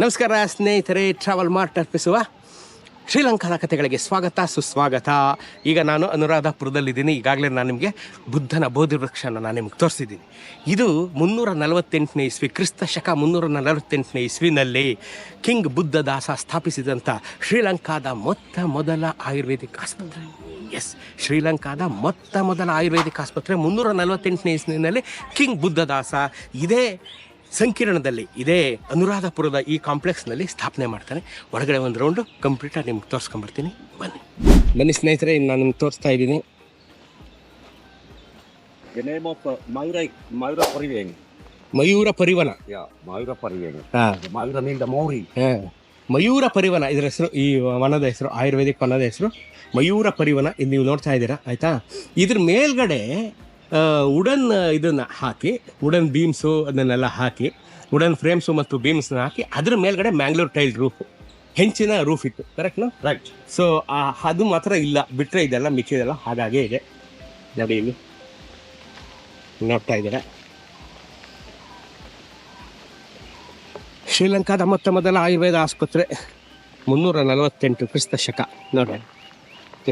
ನಮಸ್ಕಾರ, ಸ್ನೇಹಿತರೆ travel mart ಅರ್ಪಿಸುವ ಶ್ರೀಲಂಕಾದ ಕಥೆಗಳಿಗೆ ಸ್ವಾಗತ, ಸುಸ್ವಾಗತ. ಈಗ ನಾನು ಅನುರಾಧಪುರದಲ್ಲಿದ್ದೀನಿ. ಈಗಾಗಲೇ ನಾನು ನಿಮಗೆ ಬುದ್ಧನ ಬೋಧಿ ವೃಕ್ಷನ ನಾನು ನಿಮ್ಗೆ ತೋರಿಸಿದ್ದೀನಿ. ಇದು ಮುನ್ನೂರ ನಲವತ್ತೆಂಟನೇ ಇಸ್ವಿ, ಕ್ರಿಸ್ತ ಶಕ ಮುನ್ನೂರ ನಲವತ್ತೆಂಟನೇ ಇಸ್ವಿನಲ್ಲಿ ಕಿಂಗ್ ಬುದ್ಧದಾಸ ಸ್ಥಾಪಿಸಿದಂಥ ಶ್ರೀಲಂಕಾದ ಮೊತ್ತ ಮೊದಲ ಆಯುರ್ವೇದಿಕ್ ಆಸ್ಪತ್ರೆ. ಎಸ್ ಶ್ರೀಲಂಕಾದ ಮೊತ್ತ ಮೊದಲ ಆಯುರ್ವೇದಿಕ್ ಆಸ್ಪತ್ರೆ ಮುನ್ನೂರ ನಲವತ್ತೆಂಟನೇ ಇಸ್ವಿನಲ್ಲಿ ಕಿಂಗ್ ಬುದ್ಧದಾಸ. ಇದೇ ಸಂಕೀರ್ಣದಲ್ಲಿ ಇದೇ ಅನುರಾಧಪುರದ ಈ ಕಾಂಪ್ಲೆಕ್ಸ್ನಲ್ಲಿ ಸ್ಥಾಪನೆ ಮಾಡ್ತಾನೆ. ಒಳಗಡೆ ಒಂದು ರೌಂಡು ಕಂಪ್ಲೀಟಾಗಿ ನಿಮ್ಗೆ ತೋರಿಸ್ಕೊಂಬರ್ತೀನಿ. ಬನ್ನಿ. ಬನ್ನಿ ಸ್ನೇಹಿತರೆ ನಾನು ನಿಮ್ಗೆ ತೋರಿಸ್ತಾ ಇದ್ದೀನಿ. Mayura ಪರಿವನ uh, Mayura Pariven. Mayura ಪರಿವನ. Yeah, ಮೌರಿ Mayura ಪರಿವನ ಇದರ ಹೆಸರು ಈ ವನದ ಹೆಸರು ಆಯುರ್ವೇದಿಕ್ ವನದ ಹೆಸರು ಮಯೂರ ಪರಿವನ ಇಲ್ಲಿ ನೀವು ನೋಡ್ತಾ ಇದ್ದೀರಾ ಆಯ್ತಾ? ಇದ್ರ ಮೇಲ್ಗಡೆ ವುಡನ್ ಇದನ್ನು ಹಾಕಿ ವುಡನ್ ಬೀಮ್ಸು ಅದನ್ನೆಲ್ಲ ಹಾಕಿ ವುಡನ್ ಫ್ರೇಮ್ಸು ಮತ್ತು ಬೀಮ್ಸ್ನ ಹಾಕಿ ಅದ್ರ ಮೇಲ್ಗಡೆ ಮ್ಯಾಂಗ್ಳೂರ್ ಟೈಲ್ ರೂಫ್ ಹೆಂಚಿನ ರೂಫ್ ಇತ್ತು. ಕರೆಕ್ಟ್ನಾ ರೈಟ್ ಸೊ ಅದು ಮಾತ್ರ ಇಲ್ಲ. ಬಿಟ್ಟರೆ ಇದೆಲ್ಲ ಮಿಕ್ಕಿದೆಲ್ಲ ಹಾಗಾಗೇ ಇದೆ. ನೋಡಿ ಇಲ್ಲಿ. ನೋಡ್ತಾ ಇದ್ದೀರಾ? ಶ್ರೀಲಂಕಾದ ಮೊತ್ತ ಮೊದಲ ಆಯುರ್ವೇದ ಆಸ್ಪತ್ರೆ ಮುನ್ನೂರ ನಲವತ್ತೆಂಟು ಕ್ರಿಸ್ತ ಶಕ ನೋಡಿ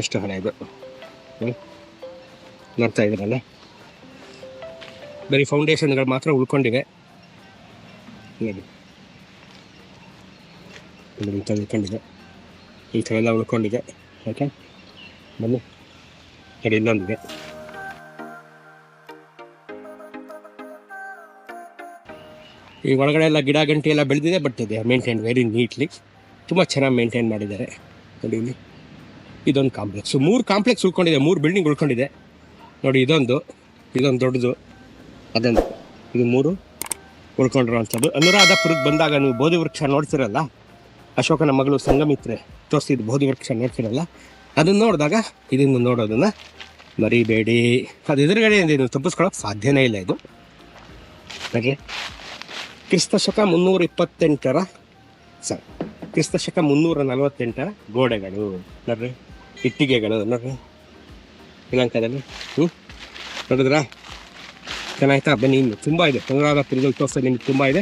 ಎಷ್ಟು ಹಣ ಇದು? ನೋಡ್ತಾ ಇದ್ದೀರಲ್ಲ? ಬರೀ ಫೌಂಡೇಶನ್ಗಳು ಮಾತ್ರ ಉಳ್ಕೊಂಡಿವೆ. ಉಳ್ಕೊಂಡಿದೆ. ಈ ಥರ ಎಲ್ಲ ಉಳ್ಕೊಂಡಿದೆ. ಓಕೆ? ಬನ್ನಿ. ನೋಡಿ, ಇನ್ನೊಂದಿದೆ. ಈ ಒಳಗಡೆ ಎಲ್ಲ ಗಿಡ ಗಂಟೆ ಎಲ್ಲ ಬೆಳೆದಿದೆ ಬಟ್ ಇದೆ ಮೇಂಟೈನ್ ವೆರಿ ನೀಟ್ಲಿ ತುಂಬ ಚೆನ್ನಾಗಿ ಮೇಂಟೈನ್ ಮಾಡಿದ್ದಾರೆ. ನೋಡಿ, ಇಲ್ಲಿ. ಇದೊಂದು ಕಾಂಪ್ಲೆಕ್ಸು ಮೂರು ಕಾಂಪ್ಲೆಕ್ಸ್ ಉಳ್ಕೊಂಡಿದೆ, ಮೂರು ಬಿಲ್ಡಿಂಗ್ ಉಳ್ಕೊಂಡಿದೆ. ನೋಡಿ, ಇದೊಂದು ಇದೊಂದು ದೊಡ್ಡದು. ಅದೊಂದು ಇದು ಮೂರು ಉಳ್ಕೊಂಡಿರುವಂಥದ್ದು ಅನುರಾಧಪುರಕ್ಕೆ ಬಂದಾಗ ನೀವು ಬೋಧಿ ವೃಕ್ಷ ನೋಡ್ತಿರಲ್ಲ? ಅಶೋಕನ ಮಗಳು ಸಂಗಮಿತ್ರೆ ತೋರಿಸಿದ್ದು ಬೋಧಿ ವೃಕ್ಷ ನೋಡ್ತಿರಲ್ಲ? ಅದನ್ನು ನೋಡಿದಾಗ ಇದನ್ನು ನೋಡೋದನ್ನು ಮರಿಬೇಡಿ. ಅದು ಎದುರುಗಡೆ ಇದನ್ನು ತಪ್ಪಿಸ್ಕೊಳ್ಳೋಕೆ ಸಾಧ್ಯನೇ ಇಲ್ಲ ಇದು. ಹಾಗೆ ಕ್ರಿಸ್ತ ಶಕ ಮುನ್ನೂರ ಇಪ್ಪತ್ತೆಂಟರ ಸ ಕ್ರಿಸ್ತ ಶಕ ಮುನ್ನೂರ ನಲವತ್ತೆಂಟರ ಗೋಡೆಗಳು. ನೋಡ್ರಿ, ಇಟ್ಟಿಗೆಗಳು, ನೋಡ್ರಿ. ಶ್ರೀಲಂಕಾದಲ್ಲಿ ಹ್ಞೂ ನೋಡಿದ್ರಾ? ಚೆನ್ನಾಯ್ತಾ? ಬನ್ನಿ, ಇನ್ನು ತುಂಬ ಇದೆ. ಅನುರಾಧಪುರದಲ್ಲಿ ತೋರಿಸೋದು ನಿಮ್ಗೆ ತುಂಬ ಇದೆ.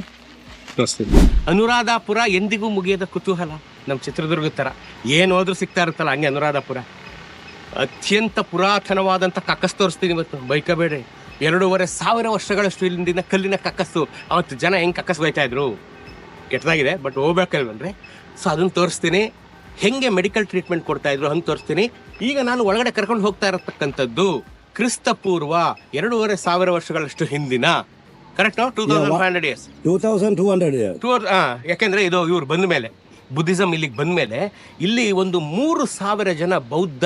ತೋರಿಸ್ತೀನಿ. ಅನುರಾಧಪುರ ಎಂದಿಗೂ ಮುಗಿಯದ ಕುತೂಹಲ. ನಮ್ಮ ಚಿತ್ರದುರ್ಗದ ಥರ ಏನು ಹೋದ್ರೂ ಸಿಗ್ತಾ ಇರುತ್ತಲ್ಲ, ಹಂಗೆ ಅನುರಾಧಪುರ. ಅತ್ಯಂತ ಪುರಾತನವಾದಂಥ ಕಕ್ಕಸ್ ತೋರಿಸ್ತೀನಿ ಇವತ್ತು. ಬೈಕಬೇಡಿ. ಎರಡೂವರೆ ಸಾವಿರ ವರ್ಷಗಳಷ್ಟು ಇಲ್ಲಿಂದ ಕಲ್ಲಿನ ಕಕ್ಕಸ್ಸು ಅವತ್ತು ಜನ ಹೆಂಗೆ ಕಕ್ಕಸ್ ಬೈತಾ ಇದ್ರು? ಕೆಟ್ಟದಾಗಿದೆ, ಬಟ್ ಹೋಗ್ಬೇಕಲ್ವನ್ರಿ ಸೊ ಅದನ್ನು ತೋರಿಸ್ತೀನಿ. ಹೆಂಗೆ ಮೆಡಿಕಲ್ ಟ್ರೀಟ್ಮೆಂಟ್ ಕೊಡ್ತಾ ಇದ್ರು ಅಂತ ತೋರಿಸ್ತೀನಿ. ಈಗ ನಾನು ಒಳಗಡೆ ಕರ್ಕೊಂಡು ಹೋಗ್ತಾ ಇರತಕ್ಕಂಥದ್ದು ಕ್ರಿಸ್ತ ಪೂರ್ವ ಎರಡೂವರೆ ಸಾವಿರ ವರ್ಷಗಳಷ್ಟು ಹಿಂದಿನ. Correct two thousand five hundred years two thousand two hundred two ಯಾಕೆಂದ್ರೆ ಇದು ಇವ್ರು ಬಂದ ಮೇಲೆ ಬುದ್ಧಿಸಮ್ ಇಲ್ಲಿಗೆ ಬಂದ ಮೇಲೆ ಇಲ್ಲಿ ಒಂದು ಮೂರು ಸಾವಿರ ಜನ ಬೌದ್ಧ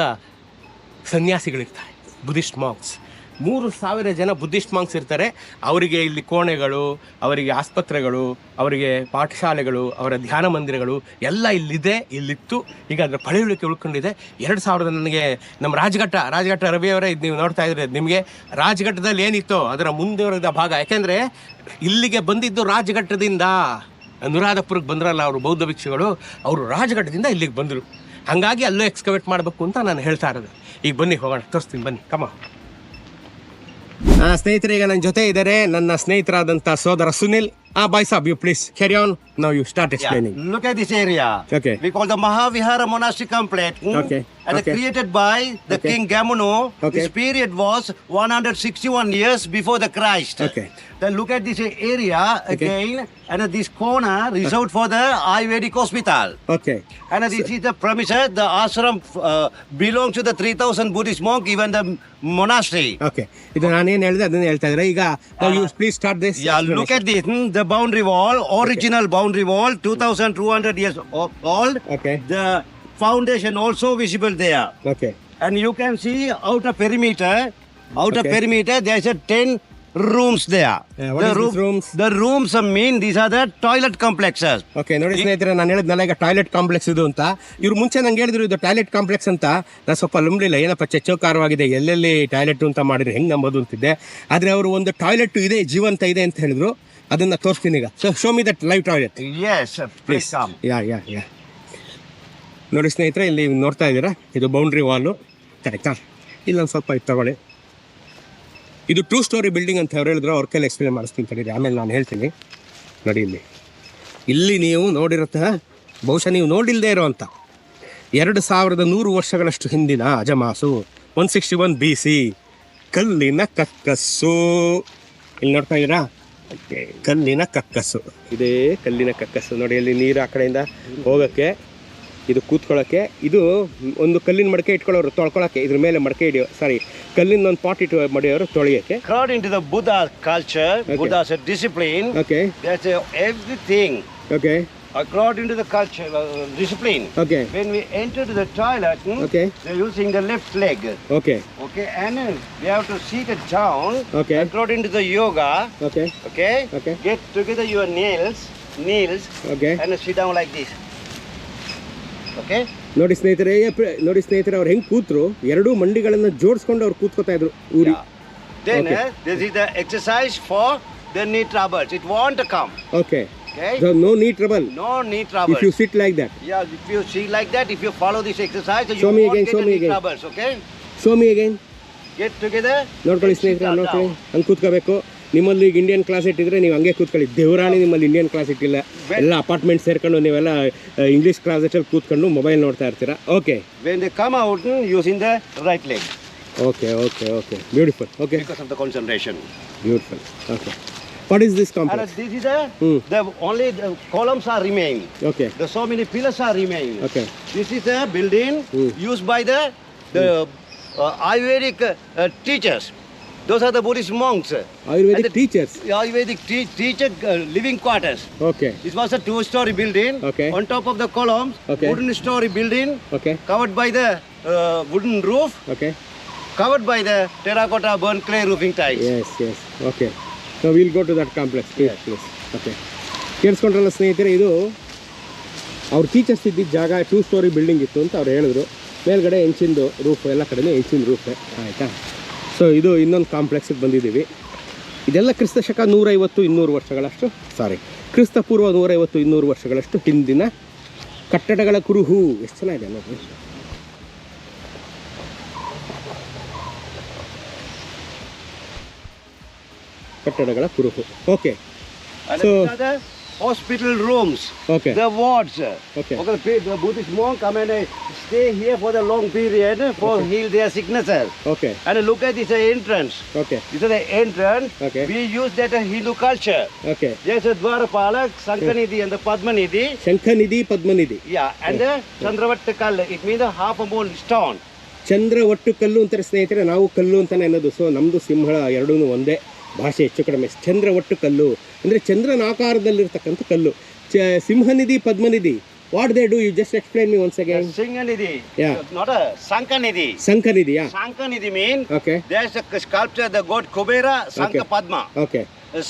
ಸನ್ಯಾಸಿಗಳಿರ್ತಾರೆ ಬುದ್ಧಿಸ್ಟ್ ಮಾಂಕ್ಸ್ ಮೂರು ಸಾವಿರ ಜನ ಬುದ್ಧಿಸ್ಟ್ ಮಾಂಕ್ಸ್ ಇರ್ತಾರೆ. ಅವರಿಗೆ ಇಲ್ಲಿ ಕೋಣೆಗಳು, ಅವರಿಗೆ ಆಸ್ಪತ್ರೆಗಳು, ಅವರಿಗೆ ಪಾಠಶಾಲೆಗಳು, ಅವರ ಧ್ಯಾನ ಮಂದಿರಗಳು ಎಲ್ಲ ಇಲ್ಲಿದೆ, ಇಲ್ಲಿತ್ತು. ಈಗ ಅದರ ಪಳೆಯುಳಿಕೆ ಉಳ್ಕೊಂಡಿದೆ. ಎರಡು ಸಾವಿರದ ನನಗೆ ನಮ್ಮ ರಾಜಘಟ್ಟ ರಾಜಘಟ್ಟ ರವಿಯವರೇ ಇದು ನೀವು ನೋಡ್ತಾ ಇದ್ರೆ ನಿಮಗೆ ರಾಜಘಟ್ಟದಲ್ಲಿ ಏನಿತ್ತು ಅದರ ಮುಂದುವರೆದ ಭಾಗ. ಯಾಕೆಂದರೆ ಇಲ್ಲಿಗೆ ಬಂದಿದ್ದು ರಾಜಘಟ್ಟದಿಂದ ಅನುರಾಧಪುರಕ್ಕೆ ಬಂದ್ರಲ್ಲ ಅವರು ಬೌದ್ಧ ಭಿಕ್ಷುಗಳು, ಅವರು ರಾಜಘಟ್ಟದಿಂದ ಇಲ್ಲಿಗೆ ಬಂದರು. ಹಾಗಾಗಿ ಅಲ್ಲೂ ಎಕ್ಸ್ಕವೇಟ್ ಮಾಡಬೇಕು ಅಂತ ನಾನು ಹೇಳ್ತಾ ಇರೋದು. ಈಗ ಬನ್ನಿ ಹೋಗೋಣ, ತೋರಿಸ್ತೀನಿ, ಬನ್ನಿ ಕಮ ಸ್ನೇಹಿತರೆ ಈಗ ನನ್ನ ಜೊತೆ ಇದ್ದಾರೆ ನನ್ನ ಸ್ನೇಹಿತರಾದಂಥ ಸೋದರ Sunil. Ah, Baisab, you please carry on. Now you start explaining. Yeah. Look at this area. Okay. We call the Mahavihara Monastery complex. Hmm? Okay. And okay. created by the okay. King Gamono. Okay. This period was 161 years before the Christ. Okay. Then look at this area again. Okay. And this corner reserved okay. for the Ayurvedic hospital. Okay. And this so, is the premises. The ashram uh, belongs to the 3,000 Buddhist monk, even the monastery. Okay. Uh, you please start this. Yeah, look at this. Hmm, the boundary wall, original okay. boundary wall, 2200 years old. Okay. The foundation also visible there. Okay. And you can see outer perimeter, outer Okay. perimeter, there's a 10 rooms there. Yeah, what the is these rooms? The rooms are mean these are the toilet complexes. Okay, ನೋಡಿ ಸ್ನೇಹಿತರೆ ನಾನು ಹೇಳಿದ್ನಲ್ಲ ಈಗ toilet complex ಇದು ಅಂತ ಇವ್ರು ಮುಂಚೆ ನಂಗೆ ಹೇಳಿದ್ರು ಇದು ಟಾಯ್ಲೆಟ್ ಕಾಂಪ್ಲೆಕ್ಸ್ ಅಂತ ನಾನು ಸ್ವಲ್ಪ ನಂಬಲಿಲ್ಲ ಏನಪ್ಪ ಚಚ್ಚೋಕಾರವಾಗಿದೆ ಎಲ್ಲೆಲ್ಲಿ ಟಾಯ್ಲೆಟ್ ಅಂತ ಮಾಡಿದ್ರೆ ಹೆಂಗೆ ನಂಬೋದು ಅಂತಿದ್ದೆ ಆದರೆ ಅವರು ಒಂದು ಟಾಯ್ಲೆಟ್ ಇದೆ ಜೀವಂತ ಇದೆ ಅಂತ ಹೇಳಿದ್ರು ಅದನ್ನ ತೋರಿಸ್ತೀನಿ ಈಗ. So show me that live toilet Yes, uh, please come. Yeah yeah yeah ನೋಡಿ ಸ್ನೇಹಿತರೆ ಇಲ್ಲಿ ನೋಡ್ತಾ ಇದ್ದೀರಾ? ಇದು ಬೌಂಡ್ರಿ ವಾಲು ಕರೆಕ್ಟಾ ಇಲ್ಲೊಂದು ಸ್ವಲ್ಪ ಇದು ತಗೊಳ್ಳಿ. ಇದು ಟೂ ಸ್ಟೋರಿ ಬಿಲ್ಡಿಂಗ್ ಅಂತ ಅವ್ರು ಹೇಳಿದ್ರು. ಅವ್ರ ಕೈಲಿ ಎಕ್ಸ್ಪ್ಲೇನ್ ಮಾಡಿಸ್ತೀನಿ ತಡೀರಿ. ಆಮೇಲೆ ನಾನು ಹೇಳ್ತೀನಿ. ನೋಡಿ ಇಲ್ಲಿ. ಇಲ್ಲಿ ನೀವು ನೋಡಿರುತ್ತೆ ಬಹುಶಃ ನೀವು ನೋಡಿಲ್ಲದೆ ಇರುವಂಥ ಎರಡು ಸಾವಿರದ ನೂರು ವರ್ಷಗಳಷ್ಟು ಹಿಂದಿನ ಅಜಮಾಸು one sixty one B C ಕಲ್ಲಿನ ಕಕ್ಕಸ್ಸು. ಇಲ್ಲಿ ನೋಡ್ತಾ ಇದ್ದೀರಾ? ಕಲ್ಲಿನ ಕಕ್ಕಸ್ಸು ಇದೇ ಕಲ್ಲಿನ ಕಕ್ಕಸ್ಸು ನೋಡಿ ಅಲ್ಲಿ ನೀರು ಆ ಕಡೆಯಿಂದ ಹೋಗೋಕ್ಕೆ ಇದು ಕೂತ್ಕೊಳ್ಳೋಕ್ಕೆ ಇದು ಒಂದು ಕಲ್ಲಿನ ಮಡಕೆ ಇಟ್ಕೊಳ್ಳೋರು ತೊಳ್ಕೊಳ್ಳೋಕ್ಕೆ ಇದ್ರ ಮೇಲೆ ಮಡಕೆ ಹಿಡಿಯೋ ಸಾರಿ ಕಲ್ಲಿನ ಒಂದು ಪಾಟ್ ಇಟ್ಟು ಮಡಿಯೋರು ತೊಳೆಯೋಕ್ಕೆ. According to the Buddha culture, discipline Buddha's a discipline, okay everything okay according to the culture, uh, discipline. Okay When we enter to the toilet, hmm, Okay. they're using the left leg. Okay Okay, and uh, we have to sit it down Okay. according to the yoga. Okay Okay, Okay. get together your nails, nails, okay and sit down like this. Okay, ನೋಡಿ ಸ್ನೇಹಿತರೆ ಏ ಪ್ರ- ನೋಡಿ ಸ್ನೇಹಿತರೆ ಅವ್ರು ಹೆಂಗ್ ಕೂತ್ರು ಎರಡೂ ಮಂಡಿಗಳನ್ನ ಜೋಡಿಸ್ಕೊಂಡು ಅವ್ರು ಕೂತ್ಕೋತಾ ಇದ್ರು ಊರಿ yeah. Then Okay. uh, this is the exercise for the knee troubles. It won't come. Okay Okay, So no knee trouble. no knee trouble. If you sit like that. Yeah, if you sit like that, if you follow this exercise, you Show me won't again, get show me any again. troubles. Okay, Show me again. get together. ನೋಡ್ಕೊಳ್ಳಿ ಸ್ನೇಹಿತರೆ. ನೋಡ್ಕೊಳ್ಳಿ ಹಂಗೆ ಕೂತ್ಕೋಬೇಕು ನಿಮ್ಮಲ್ಲಿ ಈಗ Indian class ಇಟ್ಟಿದ್ರೆ ನೀವು ಹಂಗೆ ಕೂತ್ಕೊಳ್ಳಿ ದೇವರಾಣಿ ನಿಮ್ಮಲ್ಲಿ ಇಂಡಿಯನ್ ಕ್ಲಾಸ್ ಇಟ್ಟಿಲ್ಲ ಎಲ್ಲ ಅಪಾರ್ಟ್ಮೆಂಟ್ ಸೇರ್ಕೊಂಡು ನೀವೆಲ್ಲ ಇಂಗ್ಲೀಷ್ ಕ್ಲಾಸಲ್ಲಿ ಕೂತ್ಕೊಂಡು ಮೊಬೈಲ್ ನೋಡ್ತಾ ಇರ್ತೀರಾ okay When they come out, hmm, using the right leg okay okay okay beautiful okay of the concentration. Beautiful okay What is this complex? And this is a, hmm. the only the columns are remaining. Okay. The so many pillars are remaining. Okay. This is a building hmm. used by the the hmm. uh, Ayurvedic uh, teachers. Those are the Buddhist monks. Ayurvedic the, teachers. Ayurvedic te teacher uh, living quarters. Okay. This was a two-story building. Okay. On top of the columns, okay. wooden story building. Okay. Covered by the uh, wooden roof. Okay. Covered by the terracotta burnt clay roofing tiles. Yes. Yes. Okay. So will go to that complex please please okay ಕೇಳಿಸ್ಕೊಂಡ್ರಲ್ಲ ಸ್ನೇಹಿತರೆ ಇದು ಅವ್ರು teachers ಇದ್ದಿದ್ದ ಜಾಗ two story building ಇತ್ತು ಅಂತ ಅವ್ರು ಹೇಳಿದ್ರು. ಮೇಲ್ಗಡೆ ಹೆಂಚಿಂದು ರೂಫ್ ಎಲ್ಲ ಕಡೆಯೇ ಹೆಂಚಿನ ರೂಫೆ ಆಯಿತಾ? ಸೊ ಇದು ಇನ್ನೊಂದು ಕಾಂಪ್ಲೆಕ್ಸಿಗೆ ಬಂದಿದ್ದೀವಿ. ಇದೆಲ್ಲ ಕ್ರಿಸ್ತ ಶಕ ನೂರೈವತ್ತು ಇನ್ನೂರು ವರ್ಷಗಳಷ್ಟು. ಸಾರಿ ಕ್ರಿಸ್ತ ಪೂರ್ವ ನೂರೈವತ್ತು ಇನ್ನೂರು ವರ್ಷಗಳಷ್ಟು ಹಿಂದಿನ ಕಟ್ಟಡಗಳ ಕುರುಹು. ಎಷ್ಟು ಚೆನ್ನಾಗಿದೆ ನೋಡಿ ಕಟ್ಟಡಗಳ ಕುರುಹು. Okay so hospital rooms okay the wards okay Buddhist monk ಆಮೇಲೆ stay here for the long period for heal they are signature okay and look at is entrance okay is the entrance okay we use that Hindu culture okay ಜೈಸ ದ್ವಾರಪಾಲ ಸಂಕನಿಧಿ ಅಂದ Padmanidhi Shankhanidhi Padmanidhi yeah and ಚಂದ್ರವಟ್ಟ ಕಲ್ಲು it mean half a moon stone ಚಂದ್ರ ಒಟ್ಟು ಕಲ್ಲು ಅಂತಾರೆ ಸ್ನೇಹಿತರೆ ನಾವು ಕಲ್ಲು ಅಂತಾನೆ ಅನ್ನೋದು. ಸೊ ನಮ್ದು ಸಿಂಹಳ ಎರಡೂ ಒಂದೇ. ಭಾಷೆ ಹೆಚ್ಚು ಕಡಿಮೆ ಚಂದ್ರ ಒಟ್ಟು ಕಲ್ಲು ಅಂದರೆ ಚಂದ್ರನ ಆಕಾರದಲ್ಲಿರ್ತಕ್ಕಂಥ ಕಲ್ಲು ಚ Simhanidhi Padmanidhi what they do you just explain me once again Singanidhi, Yeah. not a Sankanidhi. ಶಂಖನಿಧಿಯಾ Sankanidhi mean okay there's sculpture the Kubera, Sanka Okay. Padma. Okay Uh,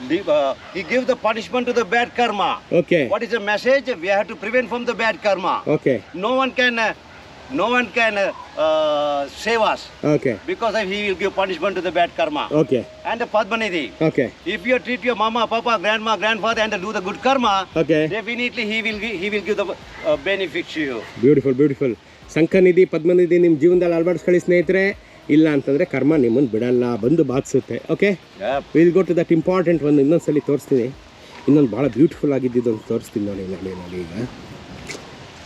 the, uh, he give the punishment to the bad karma. Okay. What is the message? We have to prevent from the bad karma. Okay. No one can, uh, no one can uh, uh, save us Okay. because of he will give punishment to the bad karma. Okay. And the Padmanidhi, Okay. if you treat your mama, papa, grandma, grandfather, and do the good karma, Okay. definitely he will gi- he will give the uh, benefit to you. Beautiful beautiful Shankhanidhi Padmanidhi ನಿಮ್ಮ ಜೀವನದಲ್ಲಿ ಅಳವಡಿಸ್ಕೊಳ್ಳಿ ಸ್ನೇಹಿತರೆ ಇಲ್ಲ ಅಂತಂದರೆ ಕರ್ಮ ನಿಮ್ಮನ್ನು ಬಿಡಲ್ಲ ಬಂದು ಬಾಧಿಸುತ್ತೆ okay Yeah. Will go to that important ಒಂದು ಇನ್ನೊಂದ್ಸಲಿ ತೋರಿಸ್ತೀನಿ ಇನ್ನೊಂದು ಭಾಳ ಬ್ಯೂಟಿಫುಲ್ ಆಗಿದ್ದಿದ್ದೊಂದು ತೋರಿಸ್ತೀನಿ ನೋಡಿ ನೋಡಿ ನೋಡಿ ಈಗ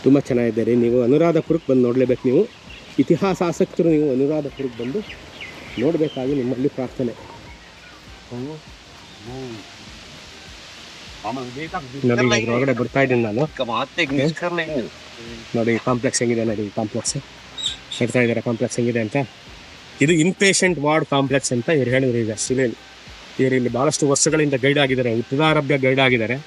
ತುಂಬ ಚೆನ್ನಾಗಿದೆ ರೀ ನೀವು ಅನುರಾಧಪುರಕ್ಕೆ ಬಂದು ನೋಡಲೇಬೇಕು ನೀವು. ಇತಿಹಾಸ ಆಸಕ್ತರು ನೀವು ಅನುರಾಧಪುರಕ್ಕೆ ಬಂದು ನೋಡಬೇಕಾಗಿ ನಿಮ್ಮಲ್ಲಿ ಪ್ರಾರ್ಥನೆ. ನೋಡಿ ಹೊರಗಡೆ ಬರ್ತಾ ಇದ್ದೀನಿ ನಾನು. ನೋಡಿ ಕಾಂಪ್ಲೆಕ್ಸ್ ಹೆಂಗಿದೆ ನೋಡಿ ಕಾಂಪ್ಲೆಕ್ಸ್ ಹೇಳ್ತಾ ಇದ್ದಾರೆ ಕಾಂಪ್ಲೆಕ್ಸ್ ಹೆಂಗಿದೆ ಅಂತ. ಇದು ಇನ್ಪೇಷಂಟ್ ವಾರ್ಡ್ ಕಾಂಪ್ಲೆಕ್ಸ್ ಅಂತ ಇವ್ರು ಹೇಳಿದ್ರು ಈಗ ಸಿವಿಲ್ ಇವರು ಇಲ್ಲಿ ಭಾಳಷ್ಟು ವರ್ಷಗಳಿಂದ ಗೈಡ್ ಆಗಿದ್ದಾರೆ ಉತ್ತರಾರಭ್ಯ ಗೈಡ್ ಆಗಿದ್ದಾರೆ.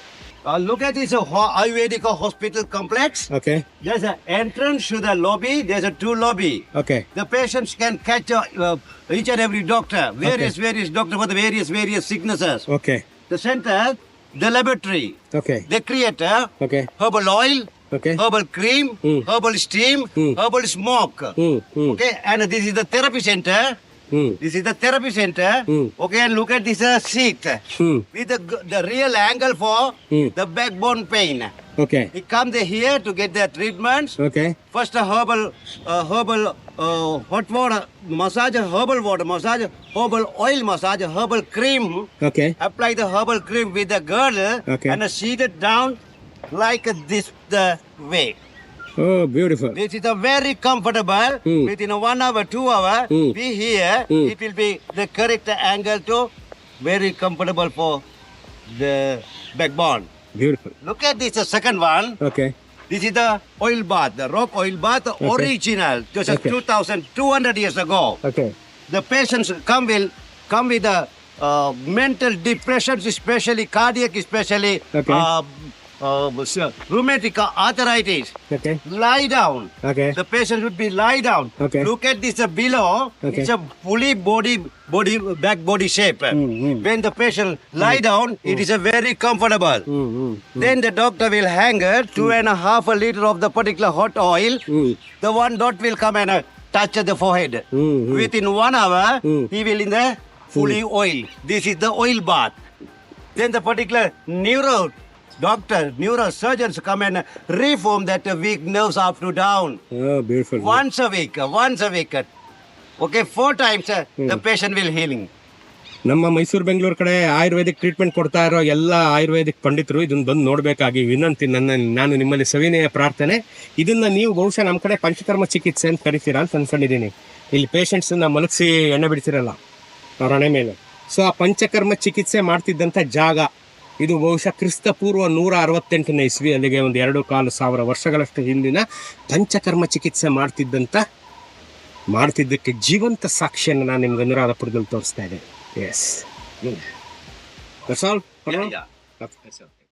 Uh, look at this uh, Ayurvedic hospital complex. Okay. There's an entrance to the lobby. There's a two lobby. Okay. The patients can catch uh, uh each and every doctor, various okay. various doctor for the various various sicknesses. Okay. The center, the laboratory. Okay. The creator. Okay. Herbal oil. Okay. Herbal cream, mm. herbal steam, mm. herbal smoke. Mm. Okay, and this is the therapy center. Mm. This is the therapy center. Mm. Okay, and look at this uh, mm. with the, the real angle for mm. the backbone pain. Okay. come comes here to get their treatments. Okay. First, a herbal, uh, herbal uh, hot water massage, herbal water massage, herbal oil massage, herbal cream. Okay. Apply the herbal cream with the girdle okay. and uh, seat it down like this the way. Oh, beautiful. This is a very comfortable. Mm. Within a one hour, two hour, mm. be here. Mm. It will be the correct angle to very comfortable for the backbone. Beautiful. Look at this, the second one. Okay. This is the oil bath, the rock oil bath, okay. original, just okay. 2,200 years ago. Okay. The patients come will come with a uh, mental depression, especially cardiac, especially okay. uh, Oh, uh, rheumatic arthritis. Okay. Lie down. Okay. The patient should be lie down. Okay. Look at this uh, below. Okay. It's a fully body body back body shape. Mm-hmm. When the patient lie mm. down, mm. it is a very comfortable. Mm-hmm. Then the doctor will hang her two and a half a liter of the particular hot oil. The one dot will come and uh, touch the forehead. Within one hour, he will in the fully oil. This is the oil bath. Then the particular neuro. Doctor, neurosurgeons come and reform that weak nerves up to down. Yeah, beautiful. Once a week, once a week. Okay, four times uh, the patient will healing. ನಮ್ಮ ಮೈಸೂರು ಬೆಂಗಳೂರು ಕಡೆ Ayurvedic treatment ಕೊಡ್ತಾ ಇರೋ ಎಲ್ಲ ಆಯುರ್ವೇದಿಕ್ ಪಂಡಿತರು ಇದನ್ನ ಬಂದು ನೋಡಬೇಕಾಗಿ ವಿನಂತಿ ನನ್ನ ನಾನು ನಿಮ್ಮಲ್ಲಿ ಸವಿನಯ ಪ್ರಾರ್ಥನೆ ಇದನ್ನ ನೀವು ಬಹುಶಃ ನಮ್ಮ ಕಡೆ ಪಂಚಕರ್ಮ ಚಿಕಿತ್ಸೆ ಅಂತ ಕರಿತೀರಾ ಅಂತ ಅನ್ಕೊಂಡಿದ್ದೀನಿ ಇಲ್ಲಿ ಪೇಷಂಟ್ಸನ್ನ ಮಲಗಿಸಿ ಎಣ್ಣೆ ಬಿಡ್ತಿರಲ್ಲ ಅವ್ರ ಹಣೆ ಮೇಲೆ ಸೊ ಆ ಪಂಚಕರ್ಮ ಚಿಕಿತ್ಸೆ ಮಾಡ್ತಿದ್ದಂಥ ಜಾಗ ಇದು ಬಹುಶಃ ಕ್ರಿಸ್ತ ಪೂರ್ವ ನೂರ ಅರವತ್ತೆಂಟನೇ ಇಸ್ವಿ ಅಲ್ಲಿಗೆ ಒಂದು ಎರಡು ಕಾಲು ಸಾವಿರ ವರ್ಷಗಳಷ್ಟು ಹಿಂದಿನ ಪಂಚಕರ್ಮ ಚಿಕಿತ್ಸೆ ಮಾಡ್ತಿದ್ದಂಥ ಮಾಡ್ತಿದ್ದಕ್ಕೆ ಜೀವಂತ ಸಾಕ್ಷಿಯನ್ನು ನಾನು ನಿಮ್ಗೆ ಅನುರಾಧಪುರದಲ್ಲಿ ತೋರಿಸ್ತಾ ಇದ್ದೇನೆ. S all